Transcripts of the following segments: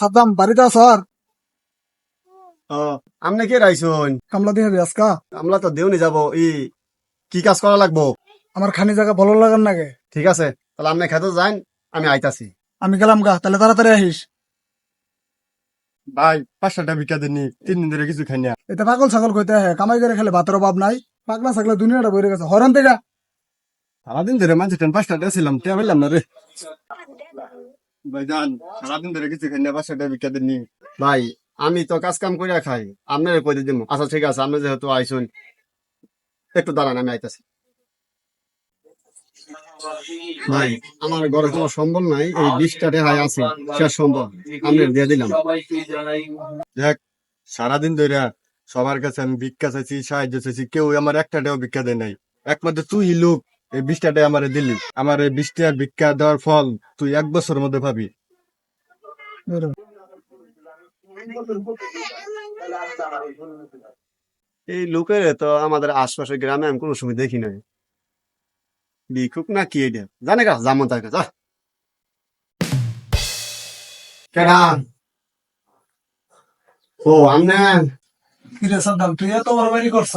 সাদ্দাম বাড়িতে আমনে কে রাইছুন? কামলা দিয়ে আজকা? তো দেউনি যাব ই কি কাজ করা লাগবো? আমার খানি জায়গা ভালো লাগার নাগে। ঠিক আছে তাহলে আপনি খেতে যান আমি আইতাছি। আমি গেলাম গা তাহলে তাড়াতাড়ি আহিস। ভাই পাঁচশোটা ভিক্ষা দেননি তিন দিন ধরে কিছু খাই না এটা পাগল ছাগল কইতে হয় কামাই করে খেলে ভাতের অভাব নাই। পাগলা ছাগলা দুনিয়াটা বইরে গেছে হরন থেকে সারাদিন ধরে মানুষ টেন পাঁচটা ছিলাম তে পেলাম না রে। ভাই যান সারাদিন ধরে কিছু খাই না পাঁচশোটা ভিক্ষা দেননি। ভাই আমি তো কাজ কাম করে খাই আপনার কই দিব আচ্ছা ঠিক আছে আপনি যেহেতু আইসুন একটু দাঁড়ান আমি আইতাছি। ভাই আমার ঘরে কোনো সম্বল নাই এই বিশটা রেহাই আছে শেষ সম্বল আমি দিয়ে দিলাম। দেখ সারাদিন ধরে সবার কাছে আমি ভিক্ষা চাইছি সাহায্য চাইছি কেউ আমার একটা টাকাও ভিক্ষা দেয় নাই। একমাত্র তুই লোক এই বিশটা টাকা আমারে দিলি। আমার এই বিশ টাকার ভিক্ষা দেওয়ার ফল তুই এক বছরের মধ্যে পাবি। এই লোকের তো আমাদের আশপাশের গ্রামে আমি কোনো সময় দেখি নাই। ভিক্ষুক না কি এটা? জানে কা যেমন তার কাছে কেডা? ও আমনে কিরে সাদ্দাম তুই এত বারবারি করছ?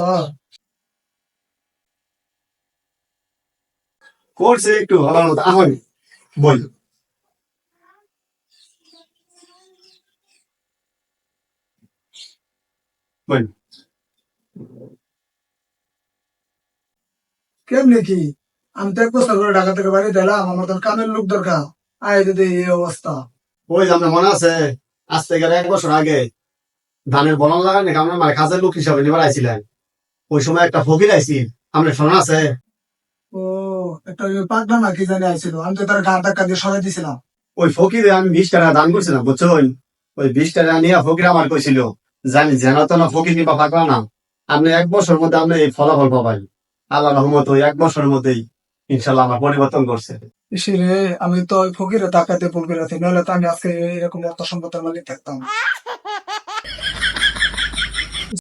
করছে একটু ভালো মতো এখন বল। কেমনি কি? আমি তো এক বছর করে ঢাকা থেকে বাড়ি দিলাম আমার তো কামের লোক দরকার। আয় যদি এই অবস্থা। ওই যে আপনার মনে আছে? আজ থেকে এক বছর আগে ধানের বলন লাগানি আমরা মানে কাজের লোক হিসাবে নিবার আইছিলেন। ওই সময় একটা ফকির আইছি। আপনার শোনা আছে? ও একটা পাগলা না কি জানি আইছিল আমি তো তার গা ধাক্কা দিয়ে সরাই দিছিলাম। ওই ফকিরে আমি বিশ টাকা দান করছিলাম বুঝছেন ওই বিশ টাকা নিয়ে ফকির আমার কইছিল জানি তো না ফকির নিবা পাকবা না? আপনি এক বছর মধ্যে আপনি এই ফলাফল পাবেন। আল্লাহ রহমত ওই এক বছরের মধ্যেই ইনশাল্লাহ আমার পরিবর্তন করছে। আমি তো ওই ফকিরে ভুল করে আছি নইলে তো আমি আজকে এরকম অর্থ সম্পদের মালিক থাকতাম।